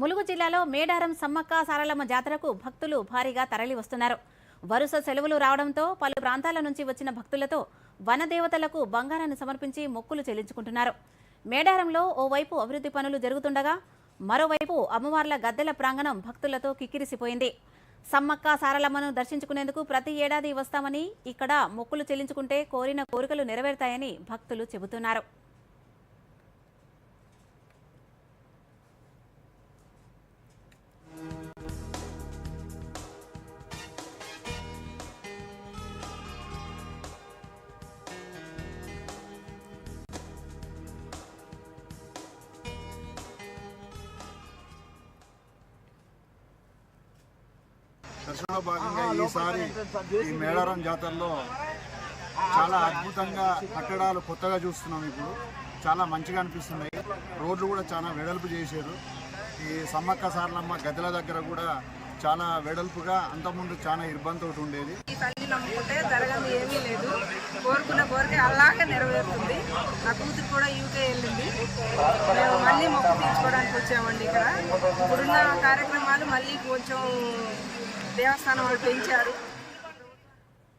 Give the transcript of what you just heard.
ములుగు జిల్లాలో మేడారం సమ్మక్క సారలమ్మ జాతరకు భక్తులు భారీగా తరలి వస్తున్నారు వరుస సెలవులు రావడంతో పలు ప్రాంతాల నుంచి వచ్చిన భక్తులతో వనదేవతలకు బంగారాన్ని సమర్పించి మొక్కులు చెల్లించుకుంటున్నారు. మేడారంలో ఓవైపు అభివృద్ధి పనులు జరుగుతుండగా మరోవైపు అమ్మవార్ల గద్దెల ప్రాంగణం భక్తులతో కిక్కిరిసిపోయింది. సమ్మక్క సారలమ్మను దర్శించుకునేందుకు ప్రతి ఏడాది వస్తామని ఇక్కడ మొక్కులు చెల్లించుకుంటే కోరిన కోరికలు నెరవేరుతాయని భక్తులు చెబుతున్నారు. దర్శనంలో భాగంగా ఈసారి ఈ మేడారం జాతరలో చాలా అద్భుతంగా కట్టడాలు కొత్తగా చూస్తున్నాం ఇప్పుడు. చాలా మంచిగా అనిపిస్తున్నాయి. రోడ్లు కూడా చాలా వెడల్పు చేశారు. ఈ సమ్మక్క సారలమ్మ గద్దెల దగ్గర కూడా చాలా వెడల్పుగా అంతకుముందు చాలా ఇబ్బంది ఒకటి ఉండేది. తల్లి నమ్ముకుంటే జరగదు ఏమీ లేదు. కోరుకున్న కోరిక అలాగే నెరవేరుతుంది. నా కూతురు కూడా యూకే వెళ్ళింది. మేము మళ్ళీ మొక్కు తీర్చుకోవడానికి వచ్చామండి ఇక్కడ. ఇప్పుడున్న కార్యక్రమాలు మళ్ళీ కొంచెం దేవస్థానం వాళ్ళు పెంచారు.